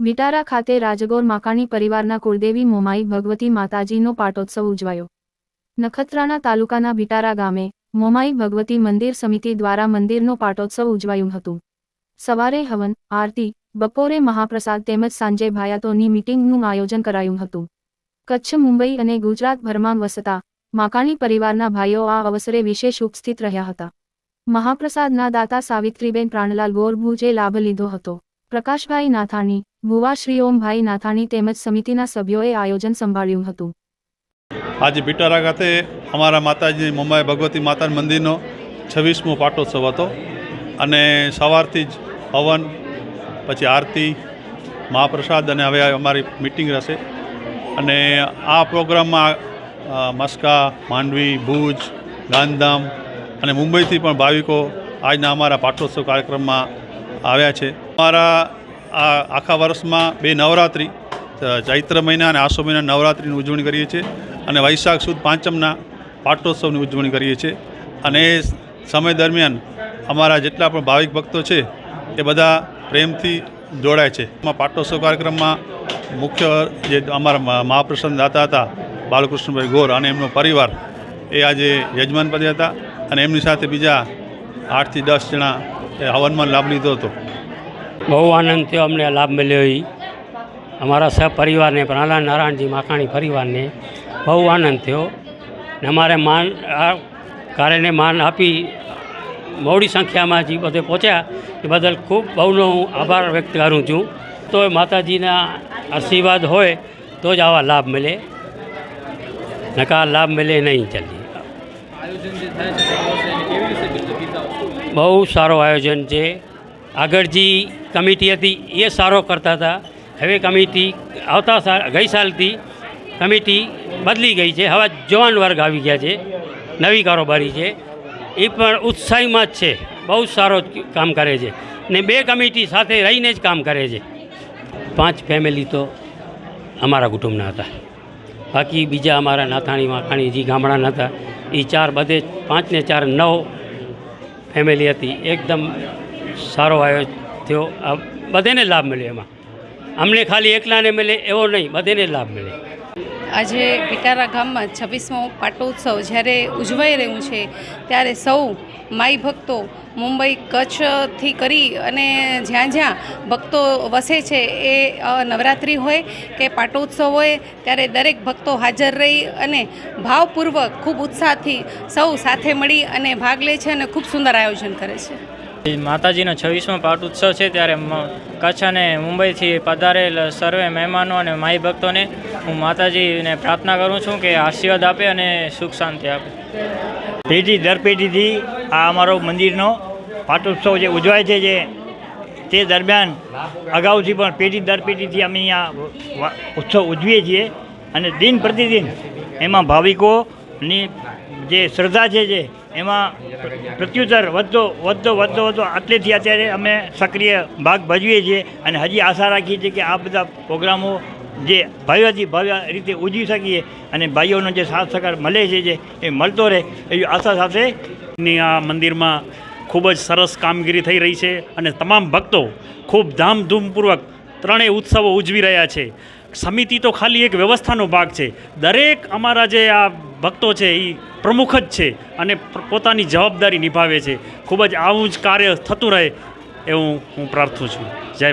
Vitara ખાતે રાજગોર માકાણી પરિવારના કુળદેવી મોમાઈ ભગવતી માતાજીનો પાટોત્સવ ઉજવાયો. નખત્રાણા તાલુકાના વિટારા ગામે મોમાઈ ભગવતી મંદિર સમિતિ દ્વારા મંદિરનો પાટોત્સવ ઉજવાયું હતું. સવારે હવન, આરતી, બપોરે મહાપ્રસાદ તેમજ સાંજે ભાયાતોની મીટિંગનું આયોજન કરાયું હતું. કચ્છ, મુંબઈ અને ગુજરાતભરમાં વસતા માકાણી પરિવારના ભાઈઓ આ અવસરે વિશેષ ઉપસ્થિત રહ્યા હતા. મહાપ્રસાદના દાતા સાવિત્રીબેન પ્રાણલાલ ગોરભુજે લાભ લીધો હતો. પ્રકાશભાઈ નાથાણી, ભુવા શ્રી ઓમભાઈ નાથાણી તેમજ સમિતિના સભ્યોએ આયોજન સંભાળ્યું હતું. આજે બિટારા ખાતે અમારા માતાજી મુંબઈ ભગવતી માતા મંદિરનો છવ્વીસમો પાટોત્સવ હતો. અને સવારથી જ હવન, પછી આરતી, મહાપ્રસાદ અને હવે અમારી મિટિંગ રહેશે. અને આ પ્રોગ્રામમાં મસ્કા, માંડવી, ભુજ, ગાંધીધામ અને મુંબઈથી પણ ભાવિકો આજના અમારા પાટોત્સવ કાર્યક્રમમાં આવ્યા છે. અમારા આ આખા વર્ષમાં બે નવરાત્રિ ચૈત્ર મહિના અને આસો મહિના નવરાત્રિની ઉજવણી કરીએ છીએ અને વૈશાખ સુદ પાંચમના પાટોત્સવની ઉજવણી કરીએ છીએ. અને એ સમય દરમિયાન અમારા જેટલા પણ ભાવિક ભક્તો છે એ બધા પ્રેમથી જોડાય છે. એમાં પાટોત્સવ કાર્યક્રમમાં મુખ્ય જે અમારા મહા- મહાપ્રસન્ન દાતા હતા બાલકૃષ્ણભાઈ ગોર અને એમનો પરિવાર એ આજે યજમાન પદે હતા અને એમની સાથે બીજા આઠથી દસ જણા હવનમાં લાભ લીધો હતો. બહુ આનંદ થયો અમને લાભ મળ્યો એ અમારા સહપરિવારને પ્રહલાદ નારાયણજી માખાણી પરિવારને બહુ આનંદ થયો. ને અમારે માન આ કાર્યને માન આપી મોડી સંખ્યામાં જે બધે પહોંચ્યા એ બદલ ખૂબ બહુનો હું આભાર વ્યક્ત કરું છું. તો માતાજીના આશીર્વાદ હોય તો જ આવા લાભ મળે. નકા લાભ મળે નહીં ચાલી? બહુ સારો આયોજન છે. આગળ જે કમિટી હતી, એ સારો કરતા હતા. હવે કમિટી આવતા ગઈ સાલથી કમિટી બદલી ગઈ છે. હવે જવાન વર્ગ આવી ગયા છે. નવી કારોબારી છે. એ પણ ઉત્સાહીમાં જ છે. બહુ સારો કામ કરે છે. ને બે કમિટી સાથે રહીને જ કામ કરે છે. પાંચ ફેમિલી તો અમારા કુટુંબના હતા. બાકી બીજા અમારા નાથાણી માખાણી જે ગામડાના હતા. એ ચાર, બધે પાંચને ચાર નવ ફેમિલી હતી. એકદમ સારો આવ્યો થયો. આ બધાને લાભ મળ્યો એમાં. અમને ખાલી એકલાને મળે એવો નહીં, બધાને લાભ મળે. આજે બિટારા ગામમાં છવ્વીસમો પાટોત્સવ જ્યારે ઉજવાઈ રહ્યું છે, ત્યારે સૌ માઈ ભક્તો મુંબઈ કચ્છથી કરી અને જ્યાં જ્યાં ભક્તો વસે છે એ નવરાત્રિ હોય કે પાટોત્સવ હોય, ત્યારે દરેક ભક્તો હાજર રહી અને ભાવપૂર્વક ખૂબ ઉત્સાહથી સૌ સાથે મળી અને ભાગ લે છે અને ખૂબ સુંદર આયોજન કરે છે. માતાજીનો છવ્વીસમો પાટ ઉત્સવ છે, ત્યારે કચ્છ અને મુંબઈથી પધારેલ સર્વે મહેમાનો અને માઈ ભક્તોને હું માતાજીને પ્રાર્થના કરું છું કે આશીર્વાદ આપે અને સુખ શાંતિ આપે. પેઢી દર પેઢીથી આ અમારો મંદિરનો પાટોત્સવ જે ઉજવાય છે જે, તે દરમિયાન અગાઉથી પણ પેઢી દર પેઢીથી અમે અહીંયા ઉત્સવ ઉજવીએ છીએ અને દિન પ્રતિદિન એમાં ભાવિકોની જે શ્રદ્ધા છે જે, એમાં પ્રત્યુત્તર વધતો વધતો વધતો વધતો આટલેથી અત્યારે અમે સક્રિય ભાગ ભજવીએ છીએ અને હજી આશા રાખીએ છીએ કે આ બધા પ્રોગ્રામો જે ભવ્યથી ભવ્ય રીતે ઉજવી શકીએ અને ભાઈઓનો જે સાથ સહકાર મળે છે જે, એ મળતો રહે એવી આશા સાથે ની આ મંદિરમાં ખૂબ જ સરસ કામગીરી થઈ રહી છે અને તમામ ભક્તો ખૂબ ધામધૂમપૂર્વક ત્રણેય ઉત્સવો ઉજવી રહ્યા છે. સમિતિ તો ખાલી એક વ્યવસ્થાનો ભાગ છે. દરેક અમારા જે આ ભક્તો છે એ પ્રમુખ જ છે અને પોતાની જવાબદારી નિભાવે છે. ખૂબ જ આવું જ કાર્ય થતું રહે એવું હું પ્રાર્થું છું. જય